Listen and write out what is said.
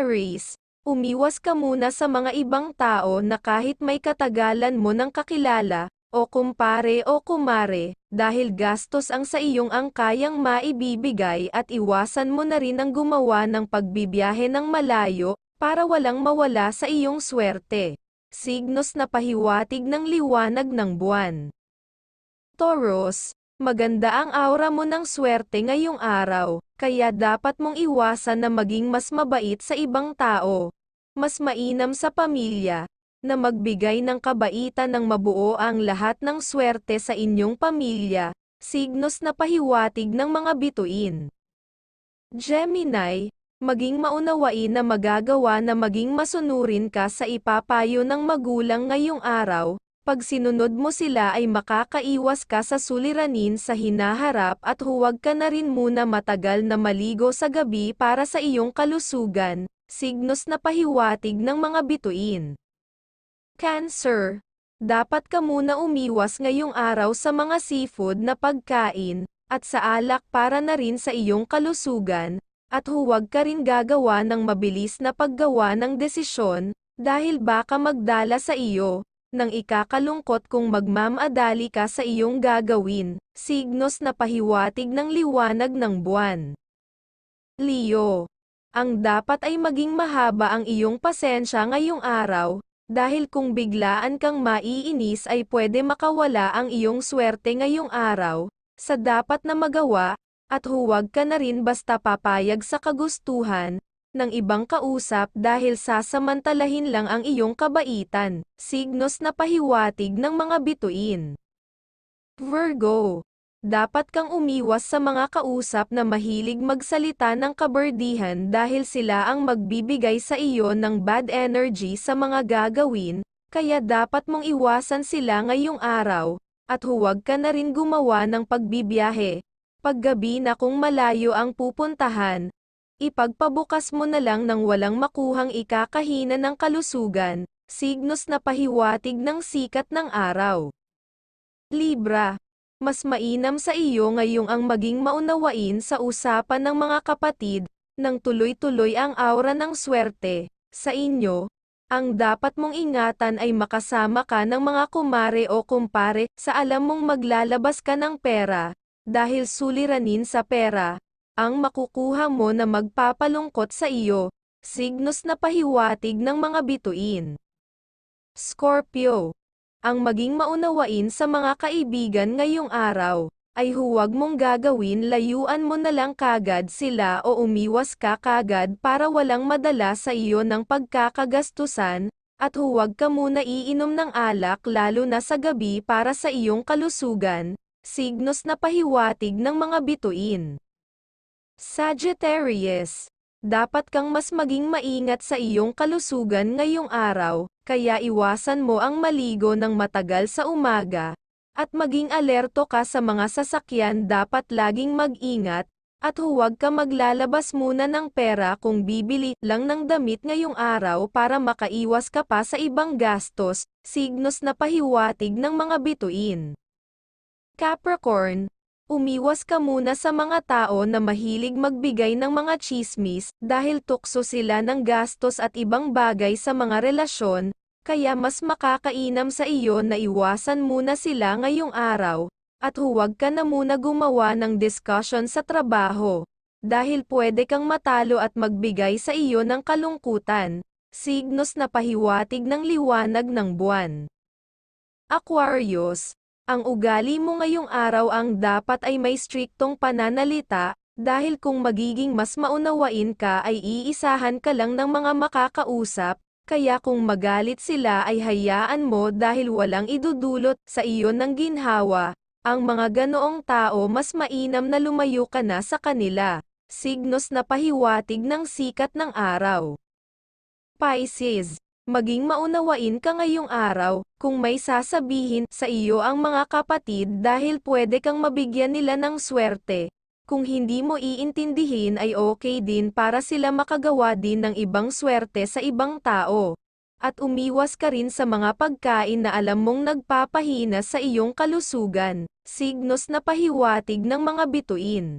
Aries, umiwas ka muna sa mga ibang tao na kahit may katagalan mo ng kakilala, o kumpare o kumare, dahil gastos ang sa iyong ang kayang maibibigay at iwasan mo na rin ang gumawa ng pagbibiyahe ng malayo, para walang mawala sa iyong swerte. Signos na pahiwatig ng liwanag ng buwan. Taurus, maganda ang aura mo ng swerte ngayong araw, kaya dapat mong iwasan na maging mas mabait sa ibang tao. Mas mainam sa pamilya, na magbigay ng kabaitan ng mabuo ang lahat ng swerte sa inyong pamilya, signos na pahiwatig ng mga bituin. Gemini, maging maunawain na magagawa na maging masunurin ka sa ipapayo ng magulang ngayong araw, pag sinunod mo sila ay makakaiwas ka sa suliranin sa hinaharap at huwag ka na rin muna matagal na maligo sa gabi para sa iyong kalusugan, signos na pahiwatig ng mga bituin. Cancer, dapat ka muna umiwas ngayong araw sa mga seafood na pagkain, at sa alak para na rin sa iyong kalusugan, at huwag ka rin gagawa ng mabilis na paggawa ng desisyon, dahil baka magdala sa iyo, nang ikakalungkot kung magmamadali ka sa iyong gagawin, signos na pahiwatig ng liwanag ng buwan. Leo, ang dapat ay maging mahaba ang iyong pasensya ngayong araw, dahil kung biglaan kang maiinis ay pwede makawala ang iyong swerte ngayong araw, sa dapat na magawa, at huwag ka na rin basta papayag sa kagustuhan, ng ibang kausap dahil sasamantalahin lang ang iyong kabaitan, signos na pahiwatig ng mga bituin. Virgo dapat kang umiwas sa mga kausap na mahilig magsalita ng kaberdihan dahil sila ang magbibigay sa iyo ng bad energy sa mga gagawin, kaya dapat mong iwasan sila ngayong araw, at huwag ka na rin gumawa ng pagbibiyahe. Paggabi na kung malayo ang pupuntahan, ipagpabukas mo na lang ng walang makuhang ikakahina ng kalusugan, signos na pahiwatig ng sikat ng araw. Libra mas mainam sa iyo ngayong ang maging maunawain sa usapan ng mga kapatid, nang tuloy-tuloy ang aura ng swerte, sa inyo, ang dapat mong ingatan ay makasama ka ng mga kumare o kumpare, sa alam mong maglalabas ka ng pera, dahil suliranin sa pera, ang makukuha mo na magpapalungkot sa iyo, signos na pahiwatig ng mga bituin. Scorpio ang maging maunawain sa mga kaibigan ngayong araw, ay huwag mong gagawin layuan mo na lang kagad sila o umiwas ka kagad para walang madala sa iyo ng pagkakagastusan, at huwag ka muna iinom ng alak lalo na sa gabi para sa iyong kalusugan, signos na pahiwatig ng mga bituin. Sagittarius dapat kang mas maging maingat sa iyong kalusugan ngayong araw, kaya iwasan mo ang maligo ng matagal sa umaga, at maging alerto ka sa mga sasakyan dapat laging mag-ingat, at huwag ka maglalabas muna ng pera kung bibili lang ng damit ngayong araw para makaiwas ka pa sa ibang gastos, signos na pahiwatig ng mga bituin. Capricorn, Umiwas ka muna sa mga tao na mahilig magbigay ng mga chismis dahil tukso sila ng gastos at ibang bagay sa mga relasyon, kaya mas makakainam sa iyo na iwasan muna sila ngayong araw, at huwag ka na muna gumawa ng discussion sa trabaho, dahil pwede kang matalo at magbigay sa iyo ng kalungkutan, signos na pahiwatig ng liwanag ng buwan. Aquarius, ang ugali mo ngayong araw ang dapat ay may striktong pananalita, dahil kung magiging mas maunawain ka ay iisahan ka lang ng mga makakausap, kaya kung magalit sila ay hayaan mo dahil walang idudulot sa iyo ng ginhawa, ang mga ganoong tao mas mainam na lumayo ka na sa kanila, signos na pahiwatig ng sikat ng araw. Pisces Maging maunawain ka ngayong araw, kung may sasabihin sa iyo ang mga kapatid dahil pwede kang mabigyan nila ng swerte. Kung hindi mo iintindihin ay okay din para sila makagawa din ng ibang swerte sa ibang tao. At umiwas ka rin sa mga pagkain na alam mong nagpapahina sa iyong kalusugan, signos na pahiwatig ng mga bituin.